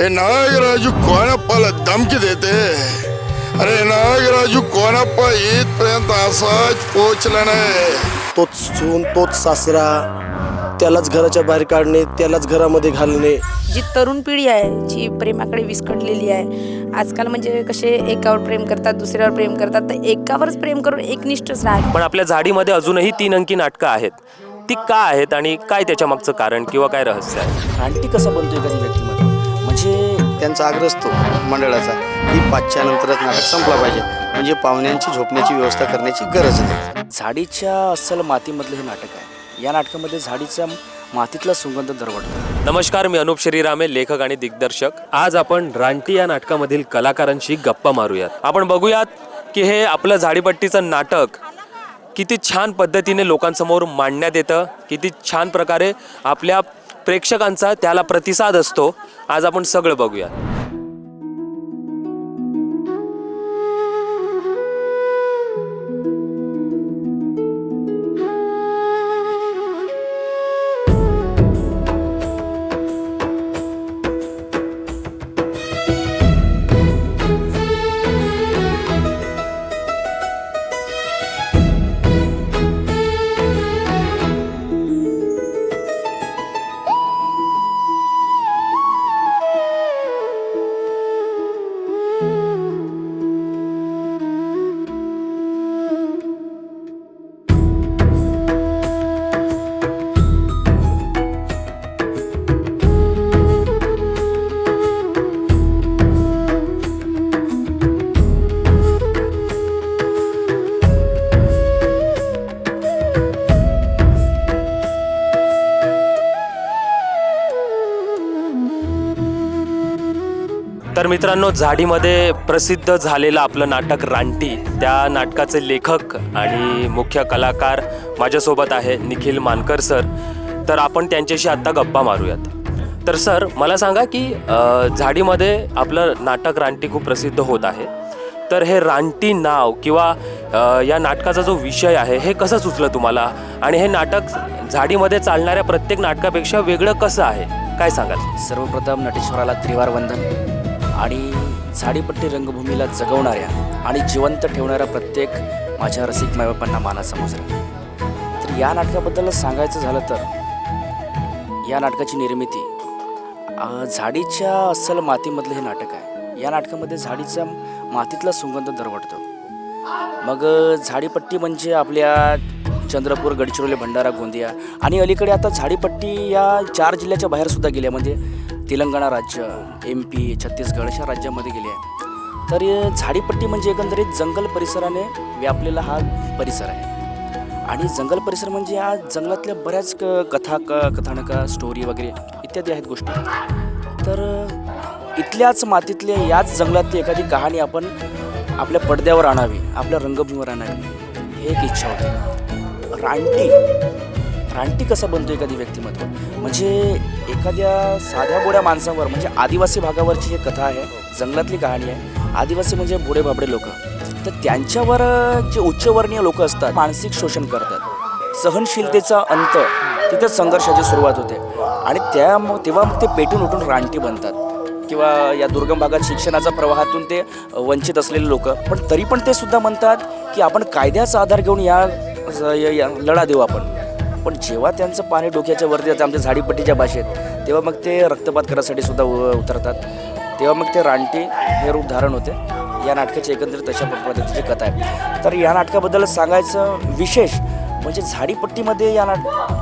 नागराजू कोणप्पाला धमकी देते? अरे नागराजू कोणप्पा इथपर्यंत असाच पोचला नाही. तोच सून तोच सासरा त्यालाच घराच्या बाहेर काढणे त्यालाच घरामध्ये घालणे. जी तरुण पिढी आहे जी प्रेमाकडे विस्कटलेली आहे आजकाल म्हणजे कसे एकावर प्रेम करतात दुसऱ्यावर प्रेम करतात तर एकावरच प्रेम करून एकनिष्ठच राहत पण आपल्या झाडीमध्ये अजूनही तीन अंकी नाटकं आहेत. ती का आहेत आणि काय त्याच्या मागचं कारण किंवा काय रहस्य आहे? आंटी कसा बनतो एखादी म्हणजे त्यांचा आग्रह असतो मंडळाचा की पाचच्या नंतरच नाटक संपला पाहिजे. म्हणजे पाहुण्यांची झोपण्याची व्यवस्था करण्याची गरज नाही. झाडीच्या अस्सल मातीमधलं हे नाटक आहे. या नाटकामध्ये झाडीच्या मातीतला सुगंध दरवडतो नमस्कार मी अनुप श्रीरामे लेखक आणि दिग्दर्शक. आज आपण रानटी या नाटकामधील कलाकारांशी गप्पा मारूयात. आपण बघूयात की हे आपलं झाडीपट्टीचं नाटक किती छान पद्धतीने लोकांसमोर मांडण्यात येतं किती छान प्रकारे आपल्या प्रेक्षकांचा त्याला प्रतिसाद असतो. आज आपण सगळं बघूया मित्रांनो झाडीमध्ये प्रसिद्ध झालेलं आपलं नाटक रानटी त्या नाटकाचे लेखक आणि मुख्य कलाकार माझ्यासोबत आहे निखिल मानकर सर. तर आपण त्यांच्याशी आत्ता गप्पा मारूयात. तर सर मला सांगा की झाडीमध्ये आपलं नाटक रानटी खूप प्रसिद्ध होत आहे. तर हे रानटी नाव किंवा या नाटकाचा जो विषय आहे हे कसं सुचलं तुम्हाला? आणि हे नाटक झाडीमध्ये चालणाऱ्या प्रत्येक नाटकापेक्षा वेगळं कसं आहे? काय सांगाल? सर्वप्रथम नटेश्वराला त्रिवार वंदन. आणि झाडीपट्टी रंगभूमीला जगवणाऱ्या आणि जिवंत ठेवणाऱ्या प्रत्येक माझ्या रसिक मायबापांना मानाचा मुजरा तर या नाटकाबद्दल सांगायचं झालं तर या नाटकाची निर्मिती झाडीच्या अस्सल मातीमधलं हे नाटक आहे. या नाटकामध्ये झाडीचा मातीतला सुगंध दरवडतो मग झाडीपट्टी म्हणजे आपल्या चंद्रपूर गडचिरोली भंडारा गोंदिया आणि अलीकडे आता झाडीपट्टी या चार जिल्ह्याच्या बाहेर सुद्धा गेल्या. म्हणजे तेलंगणा राज्य एम पी छत्तीसगड अशा राज्यामध्ये गेले आहे. तर झाडीपट्टी म्हणजे एकंदरीत जंगल परिसराने व्यापलेला हा परिसर आहे. आणि जंगल परिसर म्हणजे या जंगलातल्या बऱ्याच क कथा क कथानका स्टोरी वगैरे इत्यादी आहेत गोष्टी. तर इथल्याच मातीतल्या याच जंगलातली एखादी कहाणी आपण आपल्या पडद्यावर आणावी आपल्या रंगभूमीवर आणावी हे एक इच्छा होती. रानटी. रानटी कसा बनतो एखादी व्यक्तिमत्व म्हणजे एखाद्या साध्या बोड्या माणसावर म्हणजे आदिवासी भागावरची ही कथा आहे जंगलातली कहाणी आहे आदिवासी म्हणजे बोडे भाबडे लोक. तर त्यांच्यावर जे उच्चवर्णीय लोक असतात मानसिक शोषण करतात. सहनशीलतेचा अंत तिथेच संघर्षाची सुरुवात होते. आणि त्या मग तेव्हा मग ते पेटून उठून रानटी बनतात. किंवा या दुर्गम भागात शिक्षणाच्या प्रवाहातून ते वंचित असलेले लोक. पण तरी पण ते सुद्धा म्हणतात की आपण कायद्याचा आधार घेऊन या या- या- लढा देऊ आपण. पण जेव्हा त्यांचं पाणी डोक्याच्या वरती येतं आमच्या झाडीपट्टीच्या भाषेत तेव्हा मग ते रक्तपात करायसाठी सुद्धा उ- उतरतात. तेव्हा मग ते रानटी हे रूप धारण होते. या नाटकाची एकंदरीत अशा पद्धतीची कथा आहे. तर या नाटकाबद्दल सांगायचं विशेष म्हणजे झाडीपट्टीमध्ये या नाट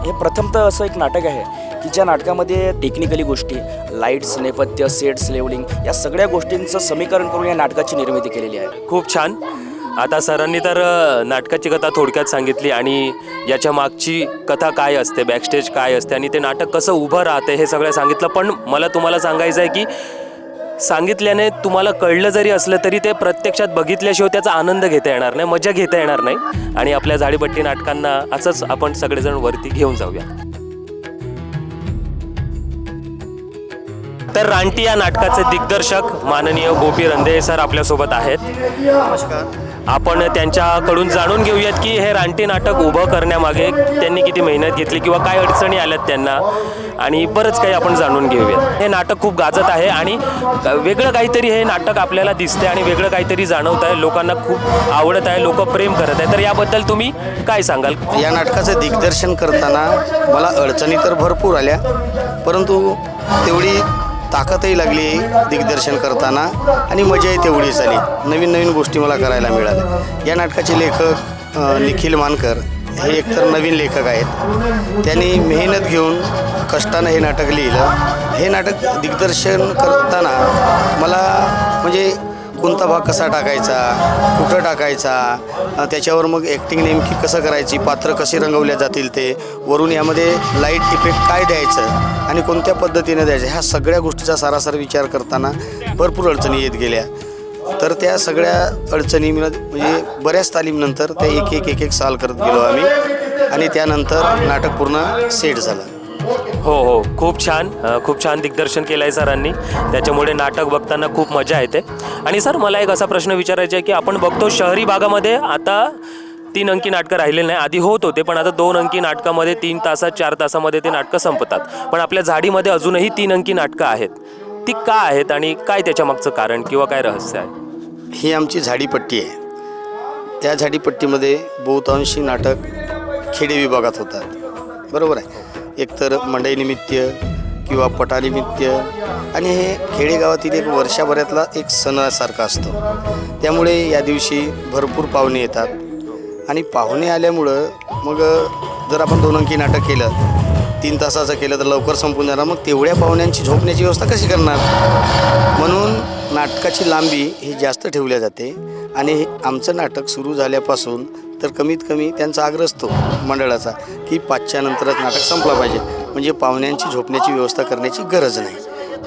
हे प्रथमतः असं एक नाटक आहे की ज्या नाटकामध्ये टेक्निकली गोष्टी लाईट्स नेपथ्य सेट्स लेवलिंग या सगळ्या गोष्टींचं समीकरण करून या नाटकाची निर्मिती केलेली आहे. खूप छान. आता सरांनी तर नाटकाची कथा थोडक्यात सांगितली आणि याच्या मागची कथा काय असते बॅकस्टेज काय असते आणि ते नाटक कसं उभं राहते हे सगळं सांगितलं. पण मला तुम्हाला सांगायचं आहे की सांगितल्याने तुम्हाला कळलं जरी असलं तरी ते प्रत्यक्षात बघितल्याशिवाय त्याचा आनंद घेता येणार नाही मजा घेता येणार नाही. आणि आपल्या झाडीपट्टी नाटकांना असंच आपण सगळेजण वरती घेऊन जाऊया. तर रानटी या नाटकाचे दिग्दर्शक माननीय गोपी रंधे सर आपल्यासोबत आहेत. नमस्कार. आपण त्यांच्याकडून जाणून घेऊयात की हे रानटी नाटक उभं करण्यामागे त्यांनी किती मेहनत घेतली किंवा काय अडचणी आल्यात त्यांना. आणि बरंच काही आपण जाणून घेऊयात. हे नाटक खूप गाजत आहे आणि वेगळं काहीतरी हे नाटक आपल्याला दिसतंय आणि वेगळं काहीतरी जाणवत आहे. लोकांना खूप आवडत आहे लोक प्रेम करत आहे तर याबद्दल तुम्ही काय सांगाल? या नाटकाचं दिग्दर्शन करताना मला अडचणी तर भरपूर आल्या परंतु तेवढी ताकदही लागली दिग्दर्शन करताना आणि मजाही तेवढीच आली नवीन नवीन गोष्टी मला करायला मिळाल्या. या नाटकाचे लेखक निखिल मानकर हे एकतर नवीन लेखक आहेत. त्यांनी मेहनत घेऊन कष्टानं हे नाटक लिहिलं. हे नाटक दिग्दर्शन करताना मला म्हणजे कोणता भाग कसा टाकायचा कुठं टाकायचा त्याच्यावर मग ॲक्टिंग नेमकी कसं करायची पात्र कशी रंगवल्या जातील ते वरून यामध्ये लाइट इफेक्ट काय द्यायचं आणि कोणत्या पद्धतीने द्यायचं ह्या सगळ्या गोष्टीचा सारासार विचार करताना भरपूर अडचणी येत गेल्या. तर त्या सगळ्या अडचणी म्हणजे बऱ्याच तालीमनंतर त्या एक एक एक एक साल करत गेलो आम्ही आणि त्यानंतर नाटक पूर्ण सेट झालं. हो हो. खूप छान. खूप छान दिग्दर्शन केलं आहे सरांनी. त्याच्यामुळे नाटक बघताना खूप मजा येते. आणि सर मला एक असा प्रश्न विचारायचा आहे की आपण बघतो शहरी भागामध्ये आता तीन अंकी नाटकं राहिलेली नाही. आधी होत होते पण आता दोन अंकी नाटकामध्ये तीन तासात चार तासामध्ये ते नाटकं संपतात. पण आपल्या झाडीमध्ये अजूनही तीन अंकी नाटकं आहेत. ती का आहेत आणि काय त्याच्या मागचं कारण किंवा काय रहस्य आहे? ही आमची झाडीपट्टी आहे. त्या झाडीपट्टीमध्ये बहुतांशी नाटक खेडे विभागात होतात. बरोबर आहे? एकतर मंडईनिमित्त किंवा पटानिमित्त. आणि हे खेडेगावातील एक वर्षाभरातला एक सणासारखा असतो. त्यामुळे या दिवशी भरपूर पाहुणे येतात. आणि पाहुणे आल्यामुळं मग जर आपण दोन अंकी नाटक केलं तीन तासाचं केलं तर लवकर संपून जाणार. मग तेवढ्या पाहुण्यांची झोपण्याची व्यवस्था कशी करणार? म्हणून नाटकाची लांबी ही जास्त ठेवल्या जाते. आणि हे आमचं नाटक सुरू झाल्यापासून तर कमीत कमी त्यांचा आग्रह असतो मंडळाचा की पाचच्या नंतरच नाटक संपला पाहिजे. म्हणजे पाहुण्यांची झोपण्याची व्यवस्था करण्याची गरज नाही.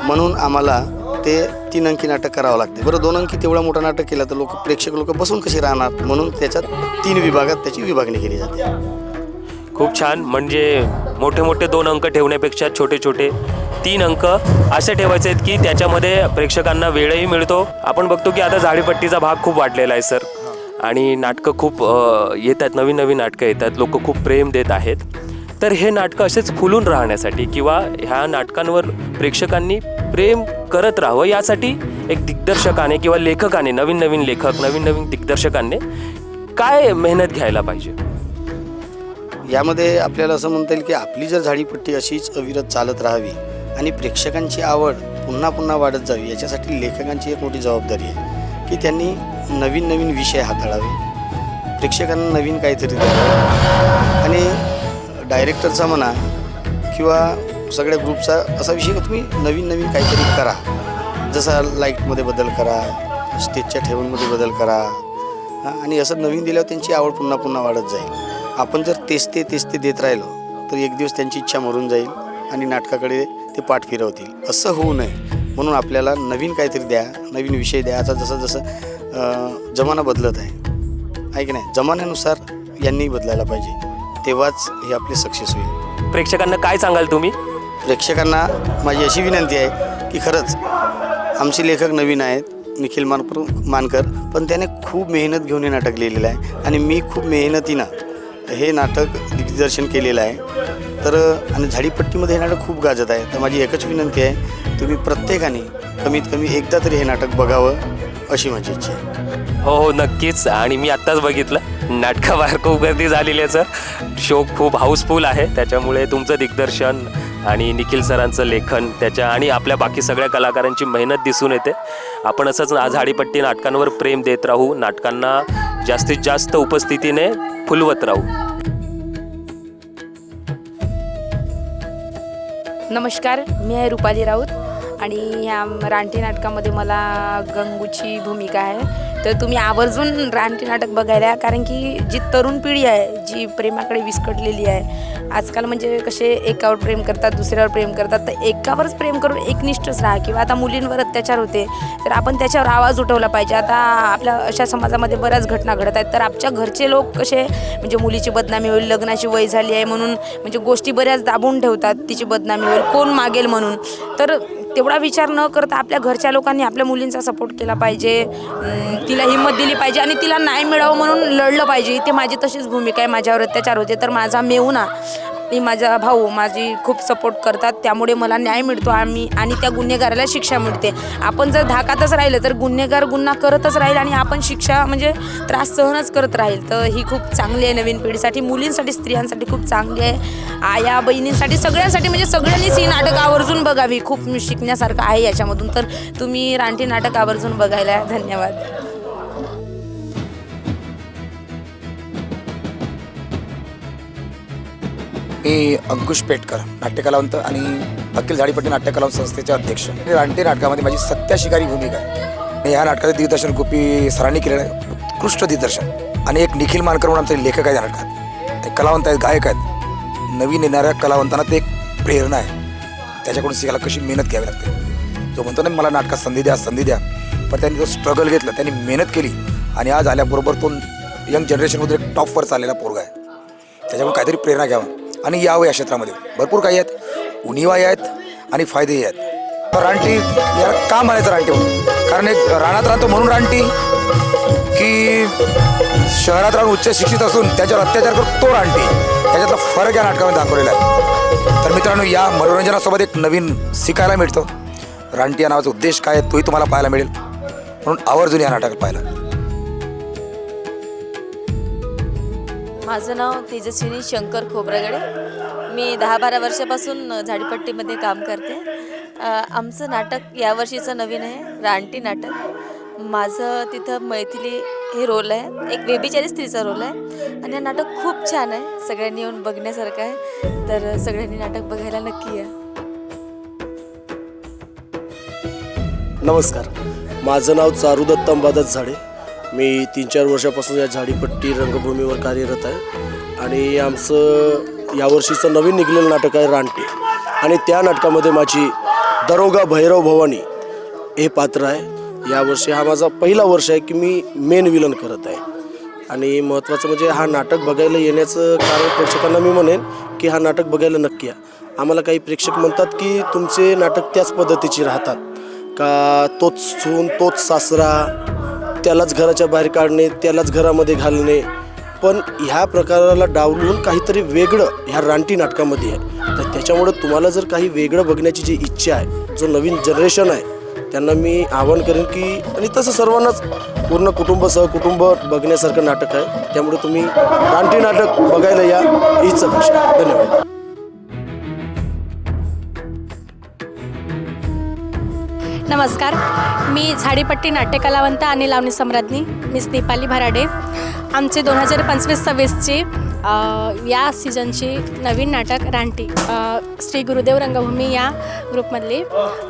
म्हणून आम्हाला ते तीन अंकी नाटक करावं लागते. बरं दोन अंकी तेवढा मोठा नाटक केला तर लोक प्रेक्षक लोक बसून कशी राहणार? म्हणून त्याच्यात तीन विभागात त्याची विभागणी केली जाते. खूप छान. म्हणजे मोठे मोठे दोन अंक ठेवण्यापेक्षा छोटे छोटे तीन अंक असे ठेवायचे आहेत की त्याच्यामध्ये प्रेक्षकांना वेळही मिळतो. आपण बघतो की आता झाडीपट्टीचा भाग खूप वाढलेला आहे सर. आणि नाटकं खूप येतात येत आहेत नवीन नवीन नाटकं येतात लोक खूप प्रेम देत आहेत. तर हे नाटकं असेच फुलून राहण्यासाठी किंवा ह्या नाटकांवर प्रेक्षकांनी प्रेम करत राहावं यासाठी एक दिग्दर्शकाने किंवा लेखकाने नवीन नवीन लेखक नवीन नवीन दिग्दर्शकांनी काय मेहनत घ्यायला पाहिजे? यामध्ये आपल्याला असं म्हणता येईल की आपली जर झाडीपट्टी अशीच अविरत चालत राहावी आणि प्रेक्षकांची आवड पुन्हा पुन्हा वाढत जावी याच्यासाठी लेखकांची एक मोठी जबाबदारी आहे. की त्यांनी नवीन नवीन विषय हाताळावे. प्रेक्षकांना नवीन काहीतरी द्यावं. आणि डायरेक्टरचा म्हणा किंवा सगळ्या ग्रुपचा असा विषय की तुम्ही नवीन नवीन काहीतरी करा. जसा लाईटमध्ये बदल करा स्टेजच्या ठेवणमध्ये बदल करा. आणि असं नवीन दिल्यावर त्यांची आवड पुन्हा पुन्हा वाढत जाईल. आपण जर तेच ते तेच ते देत राहिलो तर एक दिवस त्यांची इच्छा मरून जाईल आणि नाटकाकडे ते पाठ फिरवतील. असं होऊ नये. म्हणून आपल्याला नवीन काहीतरी द्या नवीन विषय द्या. आता जसं जसं जमाना बदलत आहे. आहे की नाही? जमान्यानुसार यांनी बदलायला पाहिजे. तेव्हाच हे आपले सक्सेस होईल. प्रेक्षकांना काय सांगाल तुम्ही? प्रेक्षकांना माझी अशी विनंती आहे की खरंच आमचे लेखक नवीन आहेत निखिल मानकर मानकर पण त्याने खूप मेहनत घेऊन हे नाटक लिहिलेलं आहे. आणि मी खूप मेहनतीनं हे नाटक दिग्दर्शन केलेलं आहे. तर आणि झाडीपट्टीमध्ये हे नाटक खूप गाजत आहे. तर माझी एकच विनंती आहे तुम्ही प्रत्येकाने कमीत कमी एकदा तरी हे नाटक बघावं अशी माझी इच्छा आहे. हो हो नक्कीच. आणि मी आत्ताच बघितलं. नाटकाबाहेर खूप गर्दी झालेली आहे सर. शो खूप हाऊसफुल आहे. त्याच्यामुळे तुमचं दिग्दर्शन आणि निखिल सरांचं लेखन त्याच्या आणि आपल्या बाकी सगळ्या कलाकारांची मेहनत दिसून येते. आपण असंच झाडीपट्टी नाटकांवर प्रेम देत राहू नाटकांना जास्तीत जास्त उपस्थितीने फुलवत राहू. नमस्कार मी आहे रुपाली राऊत. आणि ह्या रानटी नाटकामध्ये मला गंगूची भूमिका आहे. तर तुम्ही आवर्जून रानटी नाटक बघायला कारण की जी तरुण पिढी आहे जी प्रेमाकडे विस्कटलेली आहे आजकाल म्हणजे कसे एकावर प्रेम करतात दुसऱ्यावर प्रेम करतात तर एकावरच प्रेम करून एकनिष्ठच राहा. किंवा आता मुलींवर अत्याचार होते तर आपण त्याच्यावर आवाज उठवला पाहिजे. आता आपल्या अशा समाजामध्ये बऱ्याच घटना घडत आहेत. तर आमच्या घरचे लोक कसे म्हणजे मुलीची बदनामी होईल लग्नाची वय झाली आहे म्हणून म्हणजे गोष्टी बऱ्याच दाबून ठेवतात तिची बदनामी होईल कोण मागेल म्हणून. तर तेवढा विचार न करता आपल्या घरच्या लोकांनी आपल्या मुलींचा सपोर्ट केला पाहिजे. तिला हिंमत दिली पाहिजे आणि तिला नाही मिळावं म्हणून लढलं पाहिजे. इथे माझी तशीच भूमिका आहे. माझ्यावर अत्याचार होते तर माझा मेहुणा मी माझा भाऊ माझी खूप सपोर्ट करतात. त्यामुळे मला न्याय मिळतो आम्ही आणि त्या गुन्हेगाराला शिक्षा मिळते. आपण जर धाकातच राहिलं तर गुन्हेगार गुन्हा करतच राहील आणि आपण शिक्षा म्हणजे त्रास सहनच करत राहील. तर ही खूप चांगली आहे नवीन पिढीसाठी. मुलींसाठी स्त्रियांसाठी खूप चांगली आहे. आया बहिणींसाठी सगळ्यांसाठी म्हणजे सगळ्यांनीच ही नाटक आवर्जून बघावी. खूप शिकण्यासारखं आहे याच्यामधून. तर तुम्ही रानटी नाटक आवर्जून बघायला धन्यवाद. मी अंकुश पेटकर नाट्यकलावंत आणि अखिल झाडीपट्टी नाट्यकलावंत संस्थेचे अध्यक्ष. रानटे नाटकामध्ये माझी सत्याशिकारी भूमिका आहे. आणि ह्या नाटकाचं दिग्दर्शन गोपी सरांनी केलेलं आहे. उत्कृष्ट दिग्दर्शन. आणि एक निखिल मानकर म्हणून आमचे लेखक आहेत नाटकात. ते कलावंत आहेत गायक आहेत. नवीन येणाऱ्या कलावंतांना ते एक प्रेरणा आहे. त्याच्याकडून शिकायला कशी मेहनत घ्यावी लागते. जो म्हणतो ना मला नाटकात संधी द्या संधी द्या. पण त्यांनी जो स्ट्रगल घेतला. त्यांनी मेहनत केली. आणि आज आल्याबरोबर तो यंग जनरेशनमध्ये एक टॉपवर चाललेला पोरगा आहे. त्याच्यामुळे काहीतरी प्रेरणा घ्यावा. आणि यावं या क्षेत्रामध्ये. भरपूर काही आहेत. उणीवाही आहेत आणि फायदेही आहेत. तर रानटी याला का म्हणायचं रानटी म्हणून? कारण एक रानात राहतो म्हणून रानटी की शहरात राहून उच्च शिक्षित असून त्याच्यावर अत्याचार करतो तो रानटी. त्याच्यातला फरक या नाटकामध्ये दाखवलेला आहे. तर मित्रांनो या मनोरंजनासोबत एक नवीन शिकायला मिळतं. रानटी या नावाचा उद्देश काय आहे तोही तुम्हाला पाहायला मिळेल. म्हणून आवर्जून या नाटकात पाहायला. माझं नाव तेजस्विनी शंकर खोबरागडे. मी दहा बारा वर्षापासून झाडीपट्टीमध्ये काम करते. आमचं नाटक यावर्षीचं नवीन आहे रानटी नाटक. माझं तिथं मैथिली हे रोल आहे एक बेबीचारी स्त्रीचा रोल आहे. आणि हे नाटक खूप छान आहे सगळ्यांनी येऊन बघण्यासारखं आहे. तर सगळ्यांनी नाटक बघायला नक्की या. नमस्कार. माझं नाव चारुदत्त अंबादास झाडे. मी तीन चार वर्षापासून या झाडीपट्टी रंगभूमीवर कार्यरत आहे. आणि आमचं यावर्षीचं नवीन निघलेलं नाटक आहे रानटी. आणि त्या नाटकामध्ये माझी दरोगा भैरव भवानी हे पात्र आहे. यावर्षी हा माझा पहिला वर्ष आहे की मी मेन विलन करत आहे. आणि महत्त्वाचं म्हणजे हा नाटक बघायला येण्याचं कारण प्रेक्षकांना मी म्हणेन की हा नाटक बघायला नक्की या. आम्हाला काही प्रेक्षक म्हणतात की तुमचे नाटक त्याच पद्धतीची राहतात. का तोच सून तोच सासरा त्यालाच घराच्या बाहेर काढणे त्यालाच घरामध्ये घालणे. पण ह्या प्रकाराला डावलून काहीतरी वेगळं ह्या रानटी नाटकामध्ये आहे. तर त्याच्यामुळे तुम्हाला जर काही वेगळं बघण्याची जी इच्छा आहे जो नवीन जनरेशन आहे त्यांना मी आवाहन करेन की आणि तसं सर्वांनाच पूर्ण कुटुंब सहकुटुंब बघण्यासारखं नाटक आहे. त्यामुळे तुम्ही रानटी नाटक बघायला या हीच अपेक्षा धन्यवाद. नमस्कार. मी झाडीपट्टी नाट्यकलावंत आणि लावणी सम्राज्ञी. मिस दीपाली भराडे. आमचे दोन हजार पंचवीस सव्वीसची या सीझनची नवीन नाटक रानटी. श्री गुरुदेव रंगभूमी या ग्रुपमधली.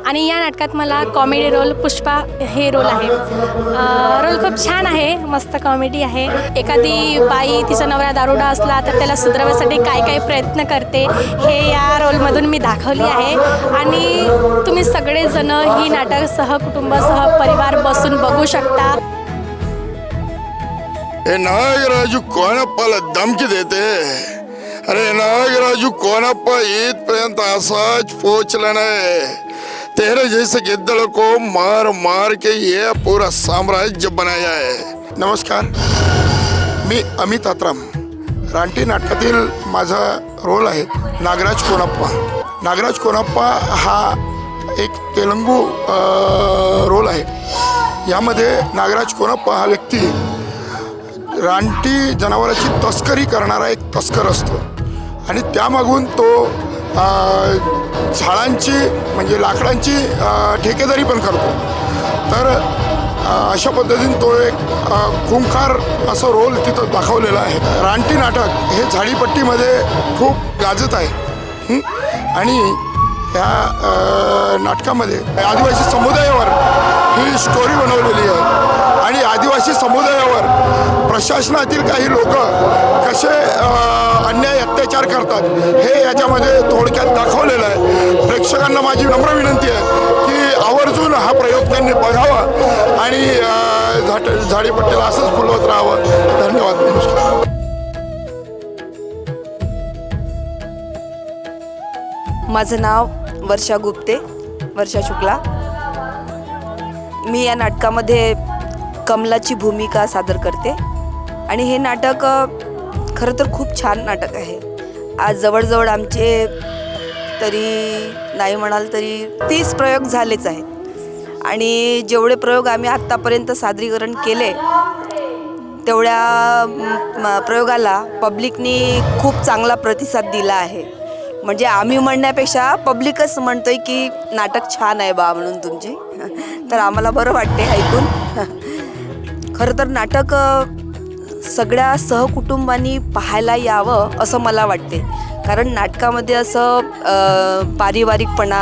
आणि या नाटकात मला कॉमेडी रोल पुष्पा हे रोल आहे. रोल खूप छान आहे मस्त कॉमेडी आहे. एखादी बाई तिचा नवरा दारुडा असला तर त्याला सुधारण्यासाठी काय काय प्रयत्न करते हे या रोलमधून मी दाखवली आहे. आणि तुम्ही सगळेजण ही नाटक सहकुटुंब सहपरिवार बसून बघू शकता. हे नागराजू कोणप्पाला धमकी देते? अरे नागराजू कोणप्पा इथपर्यंत असाच पोचला नाही? तेरे जैसे गिद्दड़ को मार मार के ये पूरा साम्राज्य बनाया है। नमस्कार मी अमित आत्राम. रानटी नाटकातील माझा रोल आहे नागराज कोणप्पा. नागराज कोणप्पा हा एक तेलंगू रोल आहे. यामध्ये नागराज कोणप्पा हा व्यक्ती रानटी जनावराची तस्करी करणारा एक तस्कर असतो. आणि त्यामागून तो झाडांची म्हणजे लाकडांची ठेकेदारी पण करतो. तर अशा पद्धतीने तो एक खुंखार असं रोल तिथं दाखवलेला आहे. रानटी नाटक हे झाडीपट्टीमध्ये खूप गाजत आहे. आणि ह्या नाटकामध्ये आदिवासी समुदायावर ही स्टोरी बनवलेली आहे. आणि आदिवासी समुदायावर प्रशासनातील काही लोक कसे अन्याय अत्याचार करतात हे याच्यामध्ये थोडक्यात दाखवलेलं आहे. प्रेक्षकांना माझी नम्र विनंती आहे की आवर्जून हा प्रयोग त्यांनी बघावा आणि झाट झाडीपट्टीला असंच फुलवत राहावं. धन्यवाद. नमस्कार माझं नाव वर्षा गुप्ते वर्षा शुक्ला. मी या नाटकामध्ये कमलाची भूमिका सादर करते. आणि हे नाटक खरं तर खूप छान नाटक आहे. आज जवळजवळ आमचे तरी नाही म्हणाल तरी तीस प्रयोग झालेच आहेत. आणि जेवढे प्रयोग आम्ही आत्तापर्यंत सादरीकरण केले तेवढ्या प्रयोगाला पब्लिकनी खूप चांगला प्रतिसाद दिला आहे. म्हणजे आम्ही म्हणण्यापेक्षा पब्लिकच म्हणतोय की नाटक छान आहे बा म्हणून तुमचे. तर आम्हाला बरं वाटते ऐकून. खरं तर नाटक सगळ्या सहकुटुंबांनी पाहायला यावं असं मला वाटते. कारण नाटकामध्ये असं पारिवारिकपणा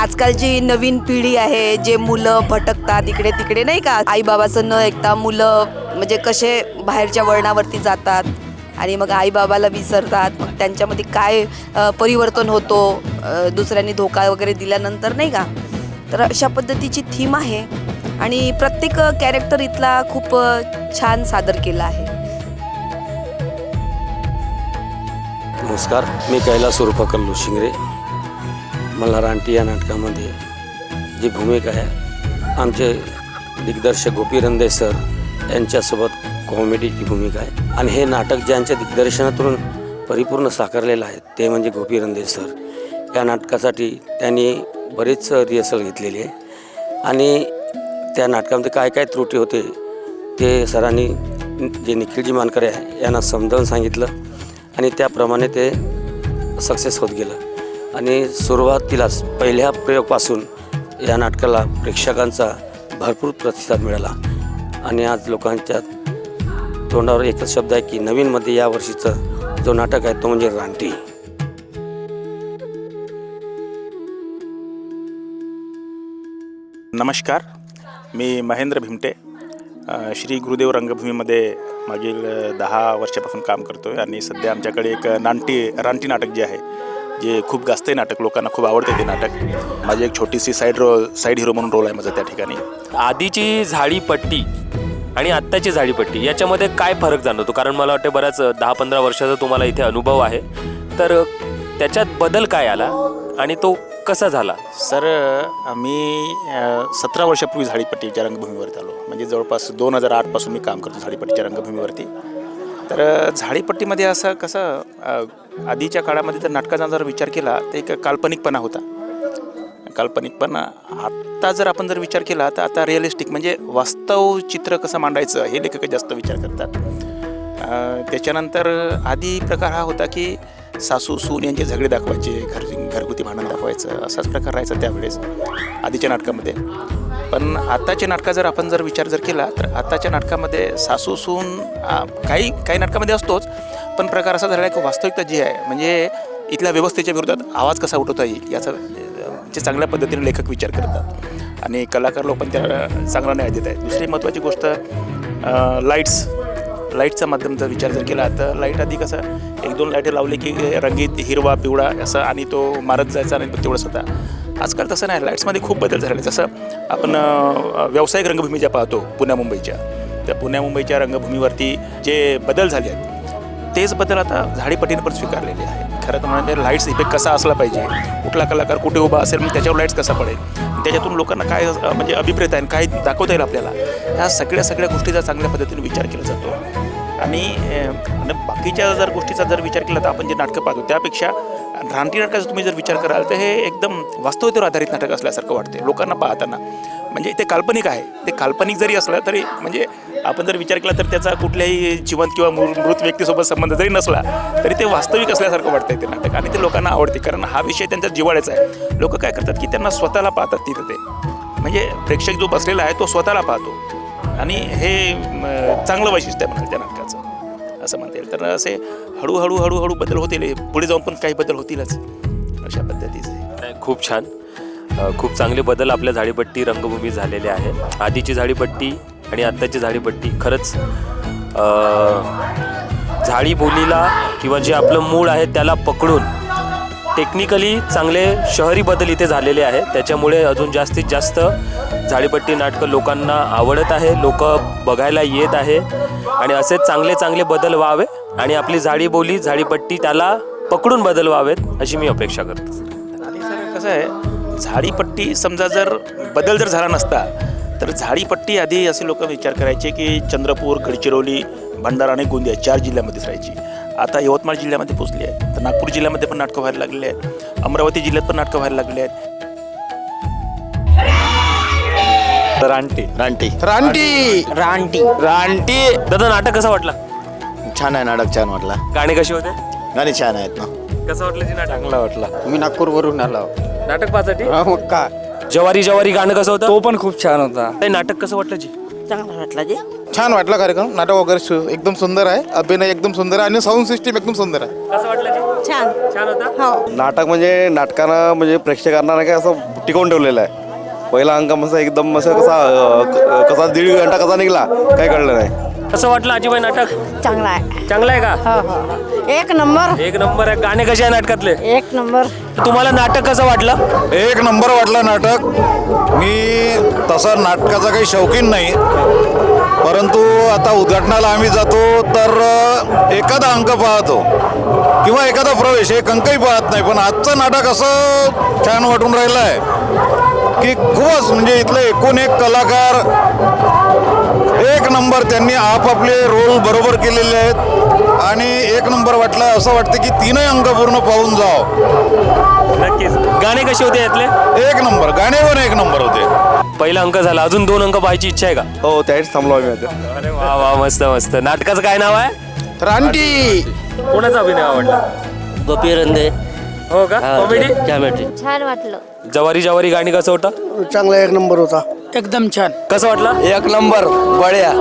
आजकाल जी नवीन पिढी आहे जे मुलं भटकतात इकडे तिकडे नाही का? आईबाबाचं न ऐकता मुलं म्हणजे कसे बाहेरच्या वळणावरती जातात आणि मग आईबाबाला विसरतात. मग त्यांच्यामध्ये काय परिवर्तन होतो? दुसऱ्यांनी धोका वगैरे दिल्यानंतर नाही का? तर अशा पद्धतीची थीम आहे. आणि प्रत्येक कॅरेक्टर इथला खूप छान सादर केला आहे. नमस्कार मी कैलास उर्फ कल्लू शिंगरे. मला रानटी या नाटकामध्ये जी भूमिका आहे आमचे दिग्दर्शक गोपी रंदे सर यांच्यासोबत कॉमेडीची भूमिका आहे. आणि हे नाटक ज्यांच्या दिग्दर्शनातून परिपूर्ण साकारलेलं आहे ते म्हणजे गोपी रंदे सर. या नाटकासाठी त्यांनी बरेच रिहर्सल घेतलेली आहे. आणि त्या नाटकामध्ये काय काय त्रुटी होते ते सरांनी जे निखिलजी मानकरे आहे यांना समजावून सांगितलं आणि त्याप्रमाणे ते सक्सेस होत गेलं. आणि सुरुवातीलाच पहिल्या प्रयोगपासून या नाटकाला प्रेक्षकांचा भरपूर प्रतिसाद मिळाला. आणि आज लोकांच्या तोंडावर एकच शब्द आहे की नवीनमध्ये या वर्षीचं जो नाटक आहे तो म्हणजे रानटी. नमस्कार. मी महेंद्र भिमटे श्री गुरुदेव रंगभूमीमध्ये मागील दहा वर्षापासून काम करतो आहे आणि सध्या आमच्याकडे एक नानटी रानटी नाटक जे आहे जे खूप गाजते नाटक लोकांना खूप आवडते ते नाटक. माझी एक छोटीशी साईड रोल साईड हिरो म्हणून रोल आहे माझा त्या ठिकाणी. आधीची झाडीपट्टी आणि आत्ताची झाडीपट्टी याच्यामध्ये काय फरक जाणवतो? कारण मला वाटतं बऱ्याच दहा पंधरा वर्षाचा तुम्हाला इथे अनुभव आहे. तर त्याच्यात बदल काय आला? आणि तो कसा झाला? सर आम्ही सतरा वर्षापूर्वी झाडीपट्टीच्या रंगभूमीवरती आलो. म्हणजे जवळपास दोन हजार आठपासून मी काम करतो झाडीपट्टीच्या रंगभूमीवरती तर झाडीपट्टीमध्ये असं कसं आधीच्या काळामध्ये तर नाटकाचा जर विचार केला तर एक काल्पनिकपणा होता. काल्पनिकपणा आत्ता जर आपण जर विचार केला तर आता रिअलिस्टिक म्हणजे वास्तव चित्र कसं मांडायचं हे लेखक जास्त विचार करतात. त्याच्यानंतर आधी प्रकार हा होता की सासू सून यांचे झगडे दाखवायचे घर घरगुती भांडण दाखवायचं असाच प्रकार राहायचा त्यावेळेस आधीच्या नाटकामध्ये. पण आत्ताच्या नाटका जर आपण जर विचार जर केला तर आत्ताच्या नाटकामध्ये सासू सून काही काही नाटकामध्ये असतोच पण प्रकार असा झाला आहे की वास्तविकता जी आहे म्हणजे इथल्या व्यवस्थेच्या विरोधात आवाज कसा उठवता येईल याचा जे चांगल्या पद्धतीने लेखक विचार करतात. आणि कलाकार लोक पण त्याला चांगला न्याय देत आहेत. दुसरी महत्त्वाची गोष्ट लाईट्स लाईटचा जर विचार जर केला तर लाइट आधी कसं एक दोन लाईटे लावली की रंगीत हिरवा पिवळा असं आणि तो मारत जायचा आणि तेवढंच होता आजकाल तसं नाही. लाईट्समध्ये खूप बदल झाले जसं आपण व्यावसायिक रंगभूमी ज्या पाहतो पुण्या मुंबईच्या. त्या पुण्या मुंबईच्या रंगभूमीवरती जे बदल झाले आहेत तेच बदल आता झाडीपट्टीने पण स्वीकारलेले आहे खरं तर म्हणजे लाईट्स इफेक्ट कसा असला पाहिजे कुठला कलाकार कुठे उभा असेल मग त्याच्यावर लाईट्स कसा पडेल? त्याच्यातून लोकांना काय म्हणजे अभिप्रेत आहे आणि काय दाखवता येईल आपल्याला? ह्या सगळ्या सगळ्या गोष्टीचा चांगल्या पद्धतीने विचार केला जातो. आणि बाकीच्या जर गोष्टीचा जर विचार केला तर आपण जे नाटकं पाहतो त्यापेक्षा रानटी नाटकाचा तुम्ही जर विचार कराल तर हे एकदम वास्तवतेवर आधारित नाटक असल्यासारखं वाटते लोकांना पाहताना. म्हणजे ते काल्पनिक आहे. ते काल्पनिक जरी असलं तरी म्हणजे आपण जर विचार केला तर त्याचा कुठल्याही जिवंत किंवा मृ- मृत व्यक्तीसोबत संबंध जरी नसला तरी ते वास्तविक असल्यासारखं वाटतंय ते नाटक. आणि ते लोकांना आवडते. कारण हा विषय त्यांचा जिवाळ्याचा आहे. लोक काय करतात की त्यांना स्वतःला पाहतात तिथं ते. म्हणजे प्रेक्षक जो बसलेला आहे तो स्वतःला पाहतो. आणि हे चांगलं वैशिष्ट्य आहे म्हणाल त्या असं म्हणता येईल. तर असे हळूहळू हळूहळू बदल होतील. पुढे जाऊन पण काही बदल होतीलच अशा पद्धतीचे. खूप छान. खूप चांगले बदल आपल्या झाडीपट्टी रंगभूमी झालेले आहे. आधीची झाडीपट्टी आणि आत्ताची झाडीपट्टी खरंच झाडी बोलीला किंवा जे आपलं मूळ आहे त्याला पकडून टेक्निकली चांगले शहरी बदल इथे झालेले आहे त्याच्यामुळे अजून जास्तीत जास्त झाडीपट्टी नाटकं लोकांना आवडत आहे लोक बघायला येत आहे. आणि असे चांगले चांगले बदल व्हावे आणि आपली झाडी बोली झाडीपट्टी त्याला पकडून बदल व्हावेत अशी मी अपेक्षा करतो. आणि सर कसं कसं आहे झाडीपट्टी समजा जर बदल जर झाला नसता तर झाडीपट्टी आधी असे लोक विचार करायचे की चंद्रपूर गडचिरोली भंडारा आणि गोंदिया चार जिल्ह्यामध्येच राहायची. आता यवतमाळ जिल्ह्यामध्ये पोचली आहे. तर नागपूर जिल्ह्यामध्ये पण नाटकं व्हायला लागलेली आहेत. अमरावती जिल्ह्यात पण नाटकं व्हायला लागली आहेत. रानटी. रानटी. रानटी. रानटी. रानटी. दादा नाटक कसं वाटलं? छान आहे नाटक छान वाटला. गाणे कसे होते गाणे छान आहेत ना. कसं वाटलं जी नाटक? चांगला वाटला. मी नागपूरवरून आलो. नाटक पाहसाठी? मग का जवारी जवारी गाणं कसं होतं? तो पण खूप छान होता. ते नाटक कसं वाटलं जी. छान वाटला कार्यक्रम. नाटक वगैरे सु- एकदम सुंदर आहे. अभिनय एकदम सुंदर आहे आणि साऊंड सिस्टीम एकदम सुंदर आहे. कसं वाटलं जी छान. छान होता? नाटक म्हणजे नाटकानं म्हणजे प्रेक्षकांना नाही का असं टिकवून ठेवलेलं आहे. पहिला अंक म्हणजे एकदम असं कसा अं, क- कसा दीड घंटा कसा निघाला काही कळलं नाही. कसं वाटलं आजीबाई नाटक? चांगला आहे. चांगलं आहे का? हो हो. एक नंबर. एक नंबर आहे. गाणे कसे आहे नाटकातले? एक नंबर. तुम्हाला नाटक कसं वाटलं? एक नंबर वाटला नाटक. मी तसा नाटकाचा काही शौकीन नाही. परंतु आता उद्घाटनाला आम्ही जातो तर एखादा अंक पाहतो. किंवा एखादा प्रवेश एक अंकही पाहत नाही पण आजचं नाटक असं छान वाटून राहिलं आहे की खूपच म्हणजे इथले एकूण एक कलाकार एक नंबर त्यांनी आपापले रोल बरोबर केलेले आहेत. आणि एक नंबर वाटला असं वाटतं की तीनही अंक पूर्ण पाहून जावं. नक्कीच. गाणे कसे होते यातले? एक नंबर गाणे पण एक नंबर होते. पहिला अंक झाला. अजून दोन अंक पाहायची इच्छा आहे का? हो त्याच थांबलो आम्ही आता. अरे वा वा मस्त मस्त. नाटकाचं काय नाव आहे? रानटी. कोणाचा अभिनय आवडला? गोपी रंदे. हो का? कॉमेडी छान वाटलं. जवारी जवारी गाणी कसं होतं? चांगला एक नंबर होता. एकदम छान. कसं वाटलं? एक नंबर बड्या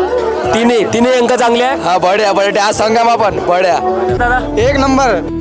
तिन्ही तिन्ही अंक चांगले आहे? हा बड्या बड्या आज सांगा आपण बड्या दादा? एक नंबर.